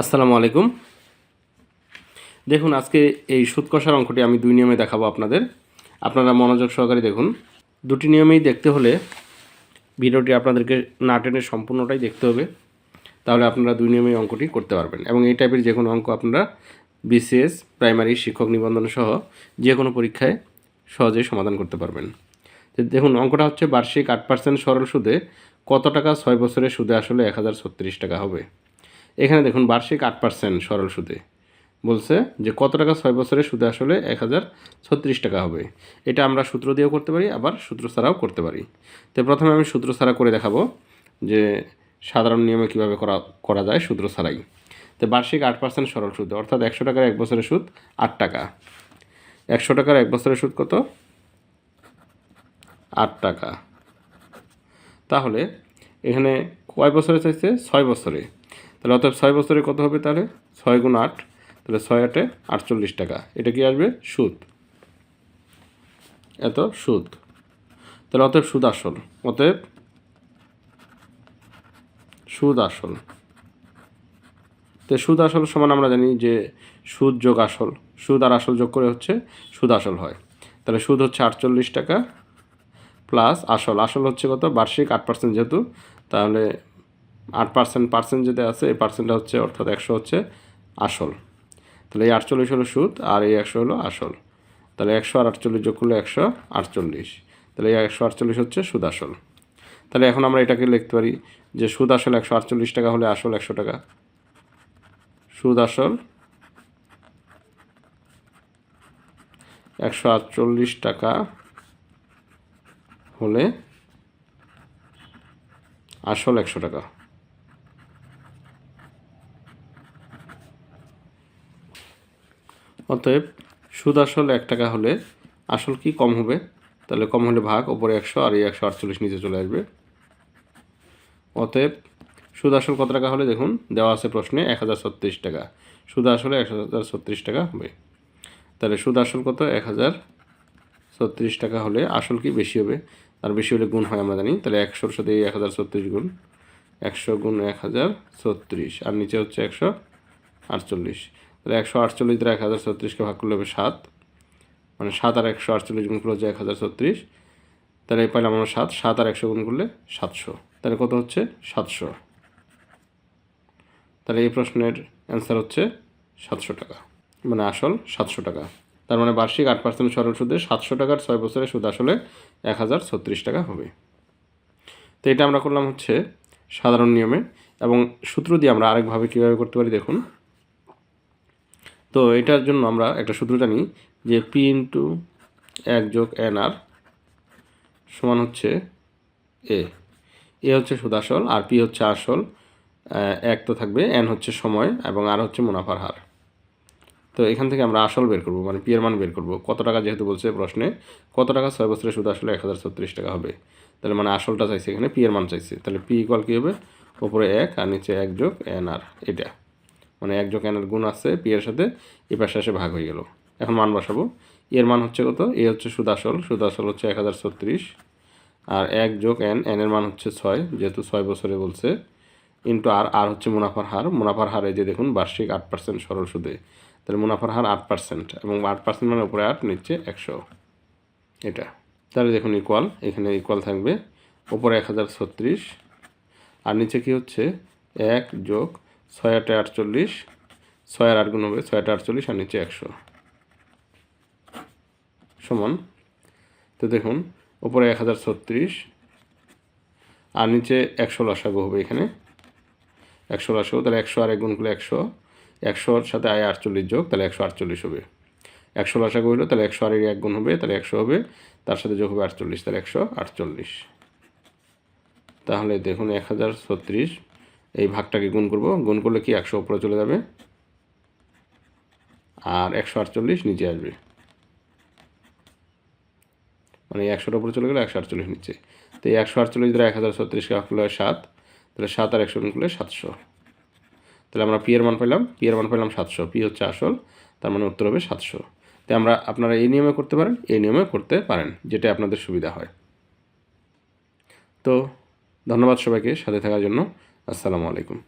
আসসালামু আলাইকুম। দেখুন, আজকে এই সুদ কষার অঙ্কটি আমি দুই নিয়মে দেখাবো আপনাদের। আপনারা মনোযোগ সহকারে দেখুন। দুটি নিয়মেই দেখতে হলে ভিডিওটি আপনাদেরকে না টেনে সম্পূর্ণটাই দেখতে হবে। তাহলে আপনারা দুই নিয়মেই অঙ্কটি করতে পারবেন। এবং এই টাইপের যে কোনো অঙ্ক আপনারা বিসিএস, প্রাইমারি, শিক্ষক নিবন্ধন সহ যে কোনো পরীক্ষায় সহজেই সমাধান করতে পারবেন। দেখুন, অঙ্কটা হচ্ছে বার্ষিক আট পার্সেন্ট সরল সুদে কত টাকা ছয় বছরের সুদে আসলে এক হাজার ছত্রিশ টাকা হবে? এখানে দেখুন বার্ষিক আট পার্সেন্ট সরল সুদে। বলছে যে কত টাকা ছয় বছরের সুদে আসলে এক হাজার ছত্রিশ টাকা হবে। এটা আমরা সূত্র দিয়েও করতে পারি, আবার সূত্র ছাড়াও করতে পারি। তো প্রথমে আমি সূত্র ছাড়া করে দেখাবো যে সাধারণ নিয়মে কীভাবে করা করা যায় সূত্র ছাড়াই। তো বার্ষিক আট পার্সেন্ট সরল সুদ, অর্থাৎ একশো টাকার এক বছরের সুদ আট টাকা। একশো টাকার এক বছরের সুদ কত? আট টাকা। তাহলে এখানে কয় বছরে চাইছে? ছয় বছরে। তাহলে অতএব ছয় বছরে কত হবে তাহলে? ছয় গুণ আট। তাহলে ছয় আটে আটচল্লিশ টাকা। এটা কি আসবে? সুদ। এত? সুদ। তাহলে অতএব সুদ আসল। অতএব সুদ আসল। তো সুদ আসল সমান আমরা জানি যে সুদ যোগ আসল। সুদ আর আসল যোগ করে হচ্ছে সুদ আসল হয়। তাহলে সুদ হচ্ছে আটচল্লিশ টাকা প্লাস আসল। আসল হচ্ছে কত? বার্ষিক আট পার্সেন্ট যেহেতু, তাহলে আট পার্সেন্ট পার্সেন্ট যেটা আছে, এই পার্সেন্টটা হচ্ছে, অর্থাৎ একশো হচ্ছে আসল। তাহলে এই আটচল্লিশ হলো সুদ, আর এই একশো হলো আসল। তাহলে একশো আর আটচল্লিশ যোগ করলে একশো আটচল্লিশ। তাহলে এই একশো আটচল্লিশ হচ্ছে সুদ আসল। তাহলে এখন আমরা এটাকে লিখতে পারি যে সুদ আসল একশো আটচল্লিশ টাকা হলে আসল একশো টাকা। সুদ আসল একশো আটচল্লিশ টাকা হলে আসল একশো টাকা। অতএব সুদ আসল এক টাকা হলে আসল কি কম হবে? তাহলে কম হলে ভাগ, ওপরে একশো, আর এই একশো আটচল্লিশ নিচে চলে আসবে। অতএব সুদ আসল কত টাকা হলে? দেখুন, দেওয়া আছে প্রশ্নে এক হাজার ছত্রিশ টাকা। সুদ আসলে এক হাজার ছত্রিশ টাকা হবে। তাহলে সুদ আসল কত? এক হাজার ছত্রিশ টাকা হলে আসল কি বেশি হবে? আর বেশি হলে গুণ হয় আমরা জানি তাহলে একশোর সাথে এক হাজার ছত্রিশ গুণ। একশো গুণ এক হাজার ছত্রিশ। আর নিচে হচ্ছে একশো আটচল্লিশ। তাহলে একশো আটচল্লিশ দ্বারা এক হাজার ছত্রিশকে ভাগ করলে হবে সাত। মানে সাত আর একশো আটচল্লিশ গুণ করলে হচ্ছে এক হাজার ছত্রিশ। তাহলে এই পাইলাম আমরা সাত সাত আর একশো গুণ করলে সাতশো। তাহলে কত হচ্ছে? সাতশো। তাহলে এই প্রশ্নের অ্যান্সার হচ্ছে সাতশো টাকা। মানে আসল সাতশো টাকা। তার মানে বার্ষিক আট পার্সেন্ট সরল সুদে সাতশো টাকার ছয় বছরের সুদ আসলে এক হাজার ছত্রিশ টাকা হবে। তো এটা আমরা করলাম হচ্ছে সাধারণ নিয়মে এবং সূত্র দিয়ে আমরা আরেকভাবে কীভাবে করতে পারি দেখুন। তো এটার জন্য আমরা একটা সূত্র জানি যে পি ইন্টু এক যোগ এন আর সমান হচ্ছে এ এ হচ্ছে সুদ আসল আর পি হচ্ছে আসল এক তো থাকবে এন হচ্ছে সময়, এবং আর হচ্ছে মুনাফার হার। তো এখান থেকে আমরা আসল বের করব মানে পি মান বের করব। কত টাকা যেহেতু বলছে প্রশ্নে, কত টাকা ছয় বছরের সুদ আসলে এক হাজার ছত্রিশ টাকা হবে? তাহলে মানে আসলটা চাইছে এখানে পি মান চাইছে। তাহলে পি ইকুয়াল কী হবে? ওপরে এক, আর নিচে এক যোগ এন আর এটা। মানে এক এনের গুণ আছে পি এর সাথে, এ পাশে এসে ভাগ হয়ে গেল। এখন মান বসাবো। এর মান হচ্ছে কত? এ হচ্ছে সুদ আসল সুদ আসল হচ্ছে এক হাজার ছত্রিশ। আর এক যোগ এন এনের মান হচ্ছে ছয়, যেহেতু ছয় বছরে বলছে। ইন্টু আর আর হচ্ছে মুনাফার হার। মুনাফার হার যে দেখুন, বার্ষিক আট পার্সেন্ট সরল সুদে। তাহলে মুনাফার হার আট পার্সেন্ট এবং আট পার্সেন্ট মানে উপরে আট নিচ্ছে একশো। এটা। তাহলে দেখুন ইকুয়াল এখানে ইকুয়াল থাকবে। ওপরে এক হাজার ছত্রিশ। আর নিচে কি হচ্ছে? এক যোগ ছয় আটে আটচল্লিশ ছয় আট গুণ হবে ছয় আটে আটচল্লিশ আর নিচে একশো। সমান। তো দেখুন, উপরে এক হাজার ছত্রিশ, আর নিচে একশো লসাগু হবে এখানে। একশো লসাগু, তাহলে একশো আর এক গুণ করলে একশো। একশোর সাথে আয় আটচল্লিশ যোগ, তাহলে একশো আটচল্লিশ হবে। একশো লসাগু হইল, তাহলে একশো আর এক গুণ হবে, তাহলে একশো হবে। তার সাথে যোগ হবে আটচল্লিশ, তাহলে একশো আটচল্লিশ। তাহলে দেখুন, এক হাজার ছত্রিশ এই ভাগটাকে গুণ করব। গুণ করলে কি একশো উপরে চলে যাবে? আর একশো আটচল্লিশ নিচে আসবে। মানে একশোর উপরে চলে গেলে একশো আটচল্লিশ নিচে। তো এই একশো আটচল্লিশ দ্বারা এক হাজার ছত্রিশকে ভাগ করলে সাত, তাহলে সাত আর একশো গুণ করলে সাতশো। তাহলে আমরা পি এর মান পেলাম পি এর মান পেলাম সাতশো। পি হচ্ছে আসল, তার মানে উত্তর হবে সাতশো। তাই আমরা আপনারা এই নিয়মে করতে পারেন, এই নিয়মে করতে পারেন, যেটা আপনাদের সুবিধা হয়। তো ধন্যবাদ সবাইকে সাথে থাকার জন্য। আসসালামু আলাইকুম।